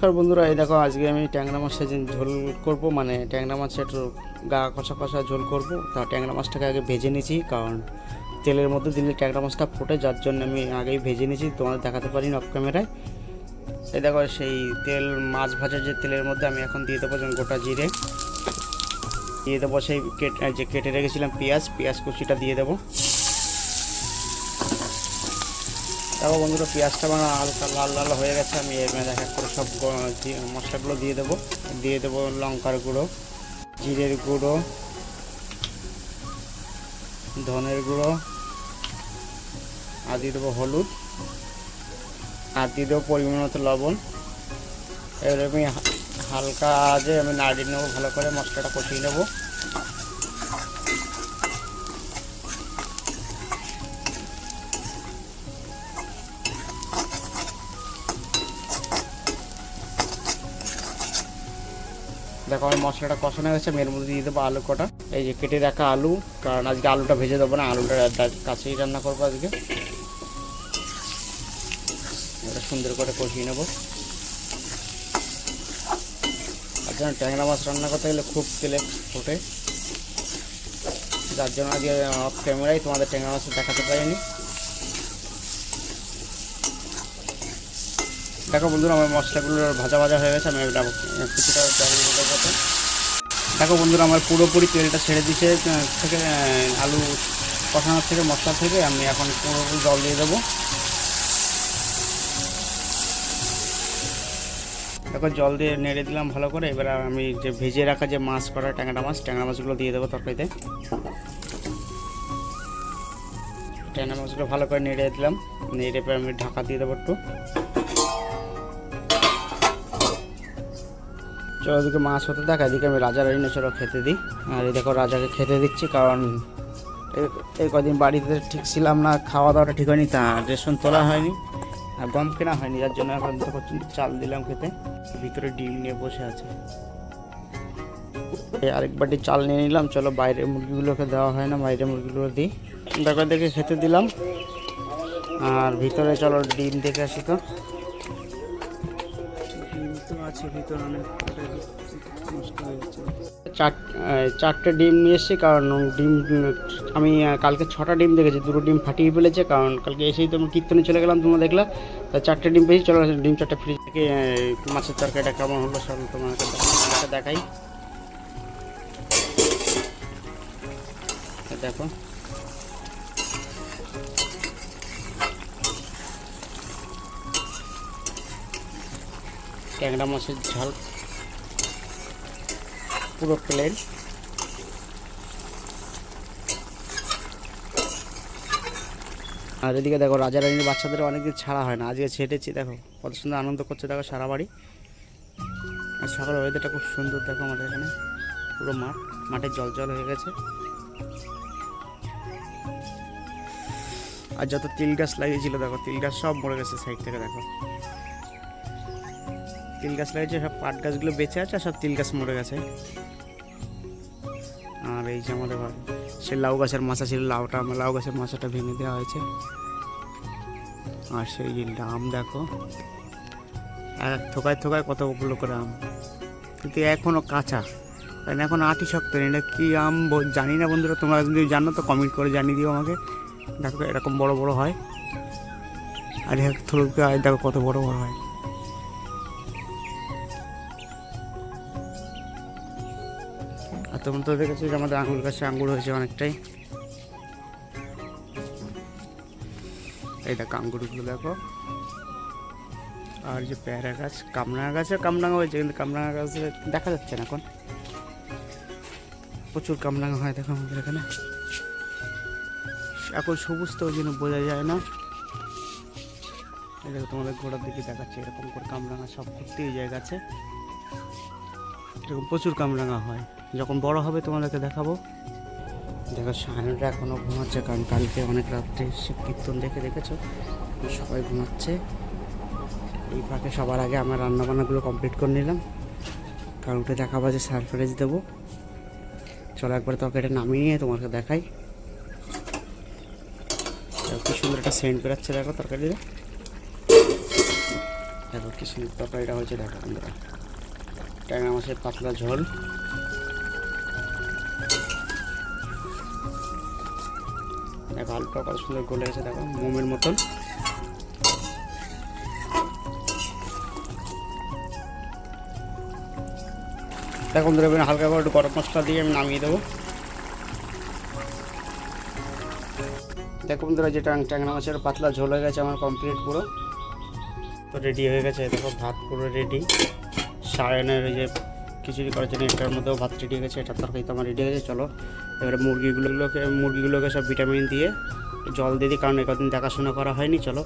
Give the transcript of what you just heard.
নমস্কার বন্ধুরা, এই দেখো আজকে আমি ট্যাংরা মাছের যে ঝোল করব মানে ট্যাংরা মাছের একটু গা কষা কষা ঝোল করব। তা ট্যাংরা মাছটাকে আগে ভেজে নিয়েছি, কারণ তেলের মধ্যে দিলে ট্যাংরা মাছটা ফোটে, যার জন্য আমি আগেই ভেজে নিয়েছি, তোমাদের দেখাতে পারি অফ ক্যামেরায় এই দেখো সেই তেল, মাছ ভাজার যে তেলের মধ্যে আমি এখন দিয়ে দেবো গোটা জিরে। দিয়ে দেবো সেই কেটে, যে কেটে রেখেছিলাম পেঁয়াজ পেঁয়াজ কুচিটা দিয়ে দেবো। দেখো বন্ধুরা, পেঁয়াজটা মানে হালকা লাল লাল হয়ে গেছে, আমি এর মধ্যে এক করে সব মশলাগুলো দিয়ে দেবো। দিয়ে দেবো লঙ্কার গুঁড়ো, জিরের গুঁড়ো, ধনের গুঁড়ো, আর দিয়ে দেবো হলুদ, আর দিয়ে দেবো পরিমাণ মতো লবণ। এবার আমি হালকা যে আমি নাড়িয়ে নেব, ভালো করে মশলাটা কষিয়ে নেব। দেখো আমি মশলাটা কষানো হয়ে গেছে আমি এর মধ্যে দিয়ে দেবো আলু কটা। এই যে কেটে রাখা আলু, কারণ আজকে আলুটা ভেজে দেবো না, আলুটা কাছেই রান্না করব আজকে। এটা সুন্দর করে কষিয়ে নেব। আর যেন ট্যাংরা মাছ রান্না করতে গেলে খুব তেলে ফোটে যার জন্য আজকে অফ ক্যামেরায় তোমাদের ট্যাংরা মাছ দেখাতে পারিনি। দেখো বন্ধুরা, আমার মশলাগুলো ভাজা ভাজা হয়ে গেছে, আমি এটা কিছুটা জল দেবো দেখো বন্ধুরা, আমার পুরোপুরি তেলটা ছেড়ে দিছে থেকে আলু কষানোর থেকে, মশলা থেকে, আমি এখন পুরোপুরি জল দিয়ে দেবো। দেখো, জল দিয়ে নেড়ে দিলাম ভালো করে, এবার আমি যে ভেজে রাখা যে মাছ করা ট্যাংরা মাছ, ট্যাংরা মাছগুলো দিয়ে দেবো তরকারিতে। ট্যাংরা মাছগুলো ভালো করে নেড়ে দিলাম, নেড়ে পরে আমি ঢাকা দিয়ে দেবো একটু। ওদিকে মাছ হতে দেখ এদিকে আমি রাজার এনে চলো খেতে দিই। আর এই দেখো রাজাকে খেতে দিচ্ছি, কারণ এই- কদিন বাড়িতে ঠিক ছিলাম না, খাওয়া দাওয়াটা ঠিক হয়নি, তা রেশন তোলা হয়নি, আর গম কেনা হয়নি, যার জন্য এখন পর্যন্ত চাল দিলাম খেতে। ভিতরে ডিম নিয়ে বসে আছে। আরেক বাটি চাল নিয়ে নিলাম, চলো বাইরের মুরগিগুলোকে দেওয়া হয় না, বাইরের মুরগিগুলো দিই। দেখো দেখে খেতে দিলাম। আর ভিতরে চলো ডিম দেখে আসি তো। চারটে ডিম নিয়ে এসেছি, কারণ ডিম, আমি কালকে ছটা ডিম দেখেছি, দুটো ডিম ফাটিয়ে ফেলেছে, কারণ কালকে এসেই তো আমি কীর্তনে চলে গেলাম, তোমরা দেখলা। তা চারটে ডিম পেয়েছি, চলো ডিম চারটে ফ্রিজ থেকে মাছের তরকারিটা কেমন হলো সব তোমাকে দেখাই। দেখো। ট্যাংরা মাছের ঝাল। পুরো প্লেন আর এদিকে দেখো, রাজা রানীর বাচ্চাদের অনেকদিন ছাড়া হয় না। আজকে ছেড়েছি দেখো, কত সুন্দর আনন্দ করছে দেখো সারা বাড়ি। আর সকাল ওয়েদারটা খুব সুন্দর, দেখো আমাদের এখানে। পুরো মাঠ, মাঠে জল জল হয়ে গেছে। আর যত তিল গাছ লাগিয়েছিল, দেখো, তিল গাছ সব মরে গেছে সাইড থেকে, দেখো। তিল গাছ লাগিয়েছে, সব পাট গাছগুলো বেঁচে আছে আর সব তিল গাছ মরে গেছে। আর এই যে আমাদের বাড়ি সে লাউ গাছের মাছা ছিল, লাউটা, আমার লাউ গাছের মাছাটা ভেঙে দেওয়া হয়েছে। আর সেই আম দেখো, এক থোকায় থোকায় কতগুলো করে আম। কিন্তু এখনও কাঁচা, কারণ এখন আটি শক্ত এটা কী আম জানি না বন্ধুরা, তোমরা যদি জানো তো কমেন্ট করে জানিয়ে দিও আমাকে। দেখো এরকম বড় বড় হয়। আর এক থোকে দেখো কত বড় বড় হয়। তোমরা তো দেখেছ যে আমাদের আঙুর গাছে আঙ্গুর হয়েছে অনেকটাই। এই দেখো আঙ্গুরগুলো দেখো। আর যে পেয়ারা গাছ, কামরাঙা গাছে কামরাঙা হয়েছে, কিন্তু কামরাঙা গাছে দেখা যাচ্ছে না এখন। প্রচুর কামরাঙা হয় দেখো আমাদের এখানে। এখন সবুজ তো জন্য বোঝা যায় না। দেখো তোমাদের ঘোড়ার দিকে দেখাচ্ছে, এরকম করে কামরাঙা সব ঘুরতেই যায় গাছে এরকম প্রচুর কামরাঙা হয়। যখন বড় হবে তোমাদেরকে দেখাবো। দেখো সায়নটা এখনও ঘুমাচ্ছে, কারণ কালকে অনেক রাত্রে সে কীর্তন দেখে দেখেছ? সবাই ঘুমাচ্ছে। এই ফাঁকে সবার আগে আমার রান্নাবান্নাগুলো কমপ্লিট করে নিলাম। কারণ উঠে দেখাবো যে সারপ্রাইজ দেবো। চলো একবার তরকারিটা নামিয়ে নিয়ে তোমাকে দেখাই। দেখো, কি সুন্দর একটা সেন্ট বেরোচ্ছে, দেখো তরকারিতে দেখো, কি সুন্দর তরকারিটা হয়েছে, দেখো বন্ধুরা। ট্যাংরা মাছের পাতলা ঝোল। দেখো আলুটা কত সুন্দর গলে গেছে, দেখো, মোমের মতন। দেখো বন্ধুরা, এবার হালকা করে একটু গরম মশলা দিয়ে আমি নামিয়ে দেবো। দেখো বন্ধুরা যে ট্যাং ট্যাংরা মাছের পাতলা ঝোল হয়ে গেছে আমার কমপ্লিট পুরো। তো রেডি হয়ে গেছে, দেখো, ভাত পুরো রেডি সায়নের যে খিচুড়ি করার জন্য এটার মধ্যেও ভাত রেডি হয়ে গেছে এটার তরকারি তো আমার রেডি হয়ে গেছে, চলো। এবারে মুরগিগুলোকে মুরগিগুলোকে সব ভিটামিন দিয়ে জল দিয়ে দিই, কারণ একদিন দেখাশোনা করা হয়নি, চলো।